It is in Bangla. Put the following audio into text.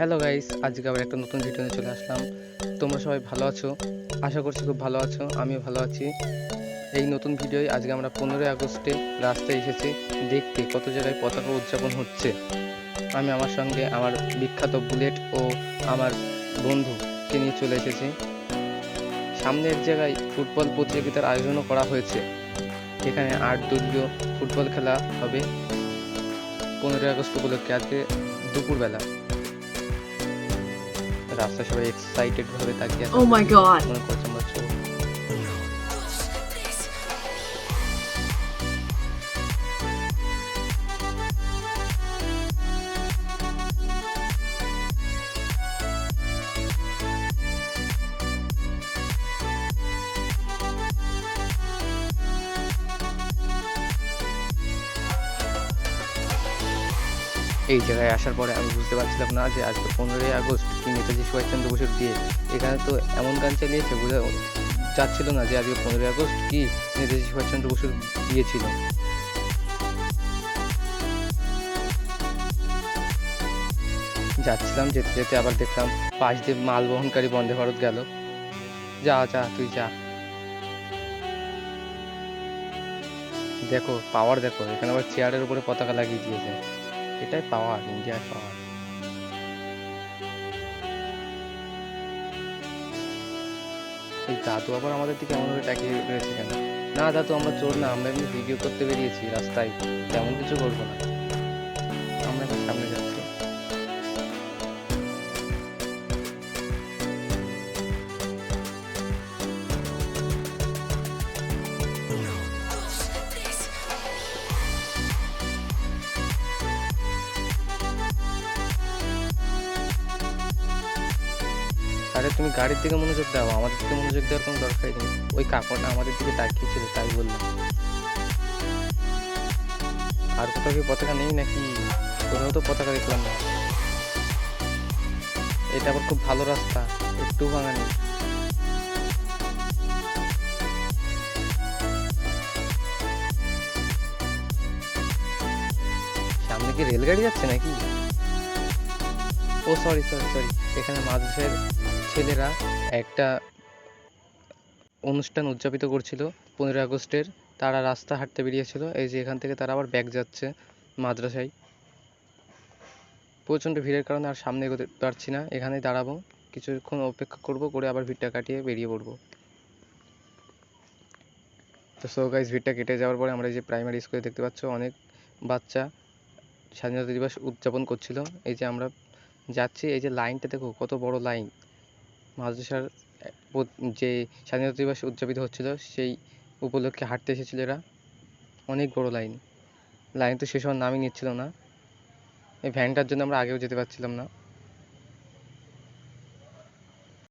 হ্যালো গাইস আজকে আবার একটা নতুন ভিডিও নিয়ে চলে আসলাম। তোমরা সবাই ভালো আছো? আশা করছি খুব ভালো আছো, আমিও ভালো আছি। এই নতুন ভিডিওয় আজকে আমরা পনেরোই আগস্টে রাস্তায় এসেছি। দেখতে কত জায়গায় পতাকা উদযাপন হচ্ছে। আমি আমার সঙ্গে আমার বিখ্যাত বুলেট ও আমার বন্ধুকে নিয়ে চলে এসেছি। সামনের জায়গায় ফুটবল প্রতিযোগিতার আয়োজনও করা হয়েছে। এখানে আট দলীয় ফুটবল খেলা হবে। পনেরোই আগস্ট উপলক্ষে আজকে দুপুরবেলা। রাস্তায় সবাই এক্সাইটেড ভাবে তাকিয়ে ও মাই গড মনে করছে এই জায়গায় আসার পরে আমি বুঝতে পারছিলাম না যে আজকে পনেরোই আগস্ট, কি নেতাজি সুভাষচন্দ্র বসুর বিয়ে। এখানে তো এমন গান চালিয়েছে, বোঝা যাচ্ছিল না যে আজকে পনেরোই আগস্ট কি নেতাজি সুভাষচন্দ্র বসুর বিয়ে ছিল। যাচ্ছিলাম, যেতে যেতে আবার দেখলাম পাশ দিয়ে মাল বহনকারী বন্দে ভারত গেল। যা যা, তুই যা। দেখো পাওয়ার দেখো, এখানে আবার চেয়ারের উপরে পতাকা লাগিয়ে দিয়েছে। এটাই পাওয়ার ইন্ডিয়ার পাওয়ার এই দাদু আবার আমাদের দিকে এমন ভাবে তাকিয়ে রয়েছে কেন? না দাদু, আমরা চোর না, আমরা এমনি ভিডিও করতে বেরিয়েছি রাস্তায়। তেমন কিছু করব না। আমরা সামনে যাচ্ছি। আরে তুমি গাড়ির দিকে মনোযোগ দাও, আমাদের দিকে মনোযোগ দেওয়ার কোনো দরকারই নেই। ওই কাপড়টা আমাদের দিকে তাকিয়েছিল, তাই বললাম। আর কোথাও কি পতাকা নেই নাকি? কোথাও তো পতাকা দেখলাম না। এটা আবার খুব ভালো রাস্তা, একটু ভাঙা নেই। সামনে কি রেলগাড়ি যাচ্ছে নাকি? ও সরি সরি সরি এখানে মাদ্রাসার ছেলেরা একটা অনুষ্ঠান উদযাপিত করছিল পনেরোই আগস্টের। তারা রাস্তা হাঁটতে বেরিয়েছিল। এই যে এখান থেকে তারা আবার ব্যাক যাচ্ছে মাদ্রাসায়। প্রচণ্ড ভিড়ের কারণে আর সামনে এগোতে পারছি না। এখানেই দাঁড়াবো। কিছুক্ষণ অপেক্ষা করব, করে আবার ভিড়টা কাটিয়ে বেরিয়ে পড়ব। তো সো গাইজ ভিড়টা কেটে যাওয়ার পরে আমরা এই যে প্রাইমারি স্কুলে দেখতে পাচ্ছ, অনেক বাচ্চা স্বাধীনতা দিবস উদযাপন করছিল। এই যে আমরা যাচ্ছি, এই যে লাইনটা দেখো, কত বড় লাইন এ, যে স্বাধীনতা দিবস উদযাপিত হচ্ছিল সেই উপলক্ষে হাঁটতে এসেছিল এরা। অনেক বড় লাইন। লাইন তো সে সময় নামই নিচ্ছিল না। এই ভ্যানটার জন্য আমরা আগেও যেতে পারছিলাম না।